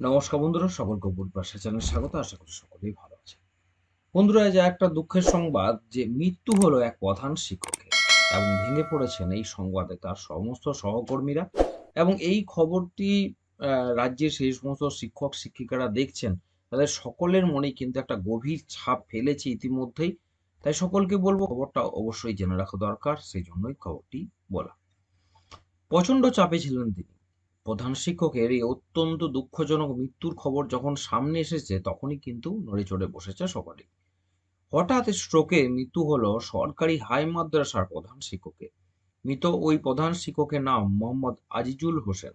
নমস্কার বন্ধুরা, সকলকে বুধবাসা চ্যানেল স্বাগত। আশা করি সকলেই ভালো আছে বন্ধুরা যে একটা দুঃখের সংবাদ যে মৃত্যু হলো এক প্রধান শিক্ষকের এবং ভেঙে পড়েছেন এই সংবাদে তার সমস্ত সহকর্মীরা এবং এই খবরটি রাজ্যের সেই সমস্ত শিক্ষক, শিক্ষিকারা দেখছেন, তাদের সকলের মনে কিন্তু একটা গভীর ছাপ ফেলেছে ইতিমধ্যেই। তাই সকলকে বলব, খবরটা অবশ্যই জেনে রাখা দরকার, সেই জন্যই খবরটি বলা। প্রচণ্ড চাপে ছিলেন তিনি। প্রধান শিক্ষকের এই অত্যন্ত দুঃখজনক মৃত্যুর খবর যখন সামনে এসেছে, তখনই কিন্তু নড়ে চড়ে বসেছে সকলে হঠাৎ স্ট্রোকে মৃত্যু হলো সরকারি হাই মাদ্রাসার প্রধান শিক্ষকের মৃত ওই প্রধান শিক্ষকের নাম মোহাম্মদ আজিজুল হোসেন।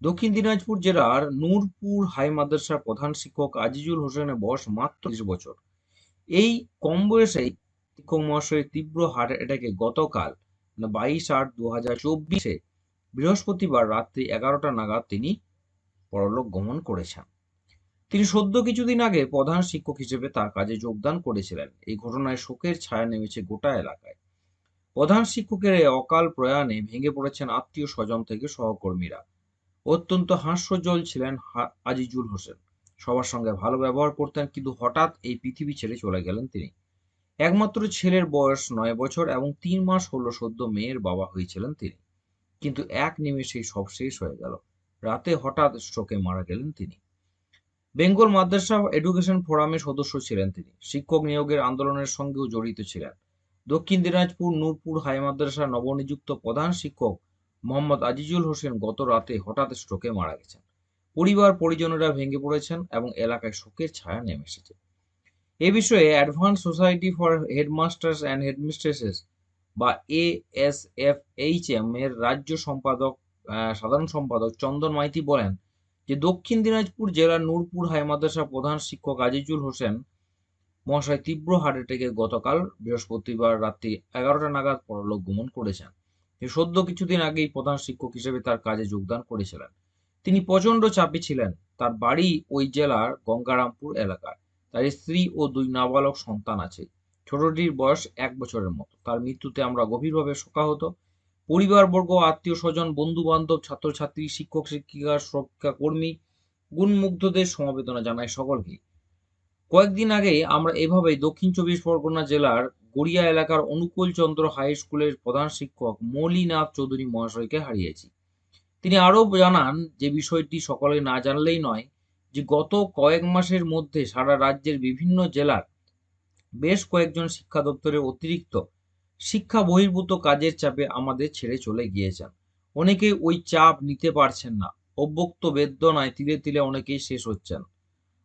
দক্ষিণ দিনাজপুর জেলার নূরপুর হাই মাদ্রাসার প্রধান শিক্ষক আজিজুল হোসেনের বয়স মাত্র ত্রিশ বছর। এই কম বয়সেই শিক্ষক মহাশয়ের তীব্র হার্ট অ্যাটাকে গতকাল বাইশ আট দু হাজার চব্বিশে বৃহস্পতিবার রাত্রি এগারোটা নাগাদ তিনি পরলোক গমন করেছেন। তিনি সদ্য কিছুদিন আগে প্রধান শিক্ষক হিসেবে তার কাজে যোগদান করেছিলেন। এই ঘটনায় শোকের ছায়া নেমেছে গোটা এলাকায়। প্রধান শিক্ষকের এই অকাল প্রয়াণে ভেঙে পড়েছেন আত্মীয় স্বজন থেকে সহকর্মীরা। অত্যন্ত হাস্যজ্জ্বল ছিলেন আজিজুল হোসেন। সবার সঙ্গে ভালো ব্যবহার করতেন, কিন্তু হঠাৎ এই পৃথিবী ছেড়ে চলে গেলেন তিনি। একমাত্র ছেলের বয়স নয় বছর এবং তিন মাস হলো সদ্য মেয়ের বাবা হয়েছিলেন তিনি। কিন্তু এক নিমেষেই সব শেষ হয়ে গেল। রাতে হঠাৎ স্ট্রোকে মারা গেলেন তিনি। বেঙ্গল মাদ্রাসা এডুকেশন ফোরামের সদস্য ছিলেন তিনি। শিক্ষক নিয়োগের আন্দোলনের সঙ্গেও জড়িত ছিলেন। দক্ষিণ দিনাজপুর, নূরপুর হাই মাদ্রাসার নবনিযুক্ত প্রধান শিক্ষক মোহাম্মদ আজিজুল হোসেন গত রাতে হঠাৎ স্ট্রোকে মারা গেছেন। পরিবার, পরিজনেরা ভেঙে পড়েছেন এবং এলাকায় শোকের ছায়া নেমে এসেছে। এ বিষয়ে advance society for headmasters and headmistresses বা এএসএফএইচএম এর রাজ্য সম্পাদক সাধারণ সম্পাদক চন্দন মাইতি বলেন যে দক্ষিণ দিনাজপুর জেলার নূরপুর হাই মাদ্রাসা প্রধান শিক্ষক আজিজুল হোসেন মহাশয় তীব্র হার্ট অ্যাটাকে গতকাল বৃহস্পতিবার রাত্রি এগারোটা নাগাদ পরলোক গমন করেছেন। সদ্য কিছুদিন আগেই প্রধান শিক্ষক হিসেবে তার কাজে যোগদান করেছিলেন। তিনি প্রচণ্ড চাপে ছিলেন। তার বাড়ি ওই জেলার গঙ্গারামপুর এলাকায়। তার স্ত্রী ও দুই নাবালক সন্তান আছে। ছোটটির বয়স এক বছরের মতো। তার মৃত্যুতে আমরা গভীরভাবে শোকাহত। পরিবারবর্গ, আত্মীয় স্বজন বন্ধু বান্ধব ছাত্রছাত্রী, শিক্ষক, শিক্ষিকা সুরক্ষা কর্মী গুণমুগ্ধদের সমবেদনা জানায় সকলকে। কয়েকদিন আগে আমরা এভাবেই দক্ষিণ চব্বিশ পরগনা জেলার গড়িয়া এলাকার অনুকূল চন্দ্র হাই স্কুলের প্রধান শিক্ষক মৌলিনাথ চৌধুরী মহাশয়কে হারিয়েছি। তিনি আরও জানান যে বিষয়টি সকলে না জানলেই নয় যে গত কয়েক মাসের মধ্যে সারা রাজ্যের বিভিন্ন জেলার বেশ কয়েকজন শিক্ষা দপ্তরের অতিরিক্ত শিক্ষা বহির্ভূত কাজের চাপে আমাদের ছেড়ে চলে গিয়েছেন। অনেকে ওই চাপ নিতে পারছেন না, অব্যক্ত বেদনায় তিলে তিলে অনেকেই শেষ হচ্ছেন।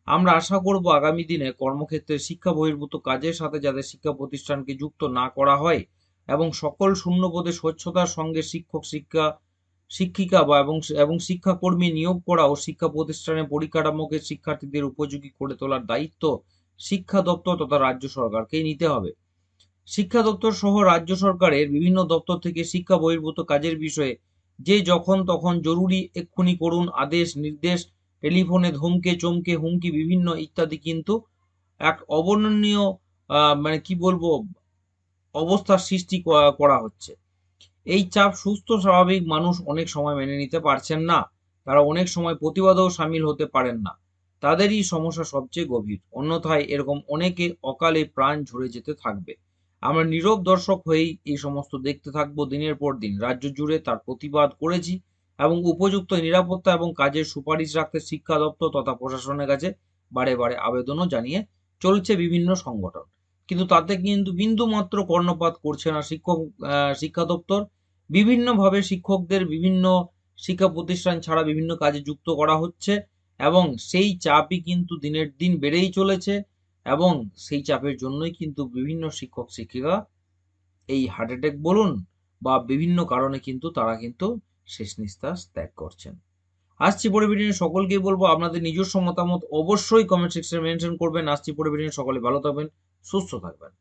আমরা আশা করব আগামী দিনে কর্মক্ষেত্রে শিক্ষা বহির্ভূত কাজের সাথে যাদের শিক্ষা প্রতিষ্ঠানকে যুক্ত না করা হয় এবং সকল শূন্যপদে স্বচ্ছতার সঙ্গে শিক্ষক, শিক্ষা, শিক্ষিকা বা এবং এবং শিক্ষাকর্মী নিয়োগ করা ও শিক্ষা প্রতিষ্ঠানের পরিকাঠামোকে শিক্ষার্থীদের উপযোগী করে তোলার দায়িত্ব শিক্ষা দপ্তর তথা রাজ্য সরকারকেই নিতে হবে। শিক্ষা দপ্তর সহ রাজ্য সরকারের বিভিন্ন দপ্তর থেকে শিক্ষা বহির্ভূত কাজের বিষয়ে যে যখন তখন জরুরি এক্ষুনি করুন আদেশ, নির্দেশ, টেলিফোনে ধমকে, চমকে, হুমকি, বিভিন্ন ইত্যাদি কিন্তু এক অবর্ণনীয় মানে কি বলব, অবস্থার সৃষ্টি করা হচ্ছে। এই চাপ সুস্থ, স্বাভাবিক মানুষ অনেক সময় মেনে নিতে পারছেন না। তারা অনেক সময় প্রতিবাদেও সামিল হতে পারেন না। তাদেরই সমস্যা সবচেয়ে গভীর। অন্যথায় এরকম অনেকে অকালে প্রাণ ঝরে যেতে থাকবে। আমরা নীরব দর্শক হয়েই এই সমস্ত দেখতে থাকব দিনের পর দিন। রাজ্য জুড়ে তার প্রতিবাদ করেছি এবং উপযুক্ত নিরাপত্তা এবং কাজের সুপারিশ রাখতে শিক্ষা দপ্তর তথা প্রশাসনের কাছে বারে বারে আবেদনও জানিয়ে চলছে বিভিন্ন সংগঠন। কিন্তু তাতে কিন্তু বিন্দু মাত্র কর্ণপাত করছে না শিক্ষক শিক্ষা দপ্তর। বিভিন্নভাবে শিক্ষকদের বিভিন্ন শিক্ষা প্রতিষ্ঠান ছাড়া বিভিন্ন কাজে যুক্ত করা হচ্ছে। এবং সেই চাপই কিন্তু দিনের দিন বেড়েই চলেছে এবং সেই চাপের জন্যই কিন্তু বিভিন্ন শিক্ষক শিক্ষিকা এই হার্ট অ্যাটাক বলুন বা বিভিন্ন কারণে কিন্তু তারা কিন্তু শেষ নিঃশ্বাস ত্যাগ করছেন। আসছি পরিবেশনের সকলকেই বলব আপনাদের নিজস্ব মতামত অবশ্যই কমেন্ট সেকশনে মেনশন করবেন। আসছি পরিবেশনের সকলে ভালো থাকবেন, সুস্থ থাকবেন।